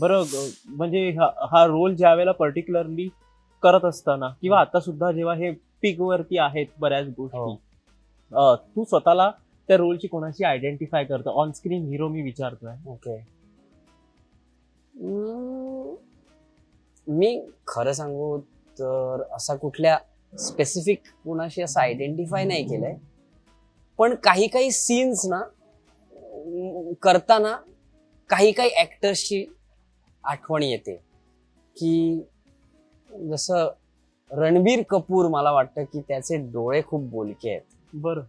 बरं म्हणजे हा- रोल ज्या वेळेला पर्टिक्युलरली करत असताना किंवा आता सुद्धा जेव्हा हे पीक वरती आहेत बऱ्याच गोष्टी हो. तू स्वतःला त्या रोलची कोणाशी आयडेंटिफाय करतो? ऑन स्क्रीन हिरो मी विचारतोय. ओके मी खरं सांगू तर असा कुठल्या स्पेसिफिक कुणाशी असं आयडेंटिफाय नाही केलंय. पण काही काही सीन्स ना करताना काही काही ऍक्टर्सची आठवण येते. की जसं रणबीर कपूर मला वाटतं की त्याचे डोळे खूप बोलके आहेत. बरं.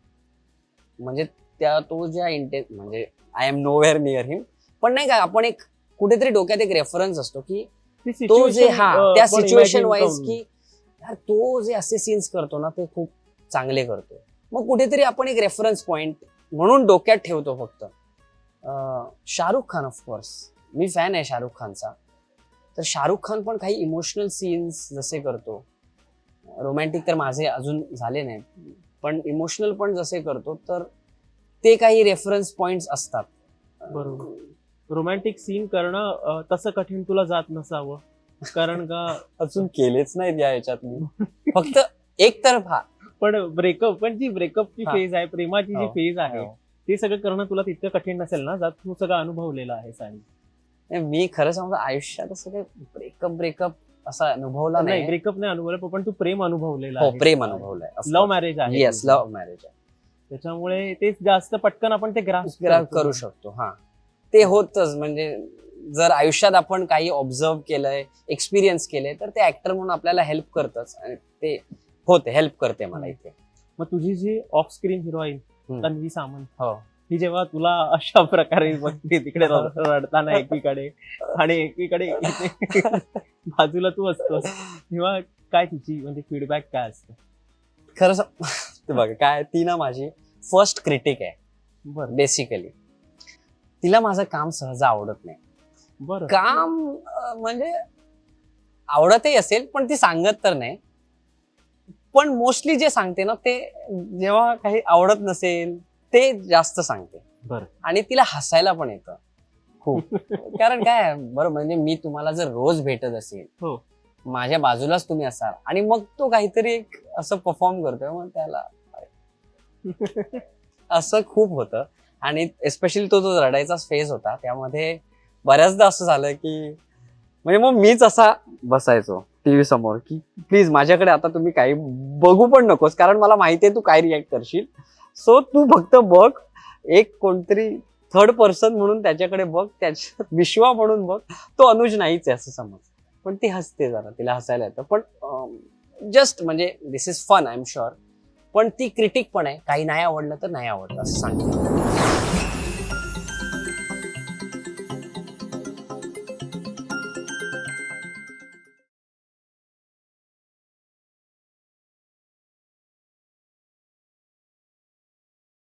म्हणजे त्या तो ज्या इंटे म्हणजे I am nowhere near him पण नाही का आपण एक कुठेतरी डोक्यात एक रेफरन्स असतो की ती जे हा त्या सिच्युएशन वाईज. की यार तो जे असे सीन्स करतो ना ते खूप चांगले करतो. मग कुठेतरी आपण एक रेफरन्स पॉइंट म्हणून डोक्यात ठेवतो फक्त. शाहरुख खान ऑफकोर्स मी फॅन आहे शाहरुख खानचा. तर शाहरुख खान पण काही इमोशनल सीन्स जसे करतो रोमॅन्टिक तर माझे अजून झाले नाहीत पण इमोशनल पण जसे करतो तर ते काही रेफरन्स पॉइंट असतात. बरोबर. रोमॅन्टिक सीन करणं तसं कठीण तुला जात नसावं कारण का अजून केलेच नाहीत या ह्याच्यात मी. फक्त एक तरफा पण ब्रेकअप पण जी ब्रेकअपची हा. फेज आहे प्रेमाची जी हो. फेज आहे ते सगळं करणं तुला तितकं कठीण नसेल ना जात तू सगळं अनुभवलेलं आहे नाही, मी खरं सांगतो आयुष्यात असं काही ब्रेकअप ब्रेकअप असा अनुभवला नाही ब्रेकअप नाही अनुभवलं पण तू प्रेम अनुभवलेलं हो आहे. प्रेम अनुभवलाय लव्ह मॅरेज आहे येस लव्ह मॅरेज त्याच्यामुळे ते जास्त पटकन आपण ते ग्राफ करू शकतो हा. ते होतच म्हणजे जर आयुष्यात आपण काही ऑब्झर्व केलंय एक्सपिरियन्स केलंय तर ते ऍक्टर म्हणून आपल्याला हेल्प करतच आणि ते होते हेल्प करते मला इथे. मग तुझी जी off screen heroine. Tanvi Samant. हो. ही जेव्हा तुला अशा प्रकारे बघते तिकडे रड- रडताना एकीकडे आणि एकीकडे बाजूला तू असतोस तेव्हा काय तिची म्हणजे फीडबॅक काय असतं? खरं ते बघा काय ती ना माझी फर्स्ट क्रिटिक आहे बरं. बेसिकली तिला माझं काम सहज आवडत नाही. बरं. काम म्हणजे आवडतही असेल पण ती सांगत तर नाही. पण मोस्टली जे सांगते ना ते जेव्हा काही आवडत नसेल ते जास्त सांगते. बरं. आणि तिला हसायला पण येतं. खूप कारण काय बरं म्हणजे मी तुम्हाला जर रोज भेटत असेल हो. माझ्या बाजूलाच तुम्ही असाल आणि मग तो काहीतरी एक असं परफॉर्म करतोय मग त्याला असं खूप होतं. आणि एस्पेशली तो जो रडायचाच फेज होता त्यामध्ये बऱ्याचदा असं झालं की म्हणजे मग मीच असा बसायचो टीव्ही समोर की प्लीज माझ्याकडे आता तुम्ही काही बघू पण नकोस कारण मला माहिती आहे तू काय रिॲक्ट करशील. सो तू फक्त बघ एक कोणतरी थर्ड पर्सन म्हणून त्याच्याकडे बघ त्याच्या विश्वा म्हणून बघ. तो अनुज नाहीच आहे असं समज. पण ती हसते जरा तिला हसायला येतं. पण जस्ट म्हणजे this is fun I am sure पण ती क्रिटिक पण आहे. काही नाही आवडलं तर नाही आवडलं असं सांगते.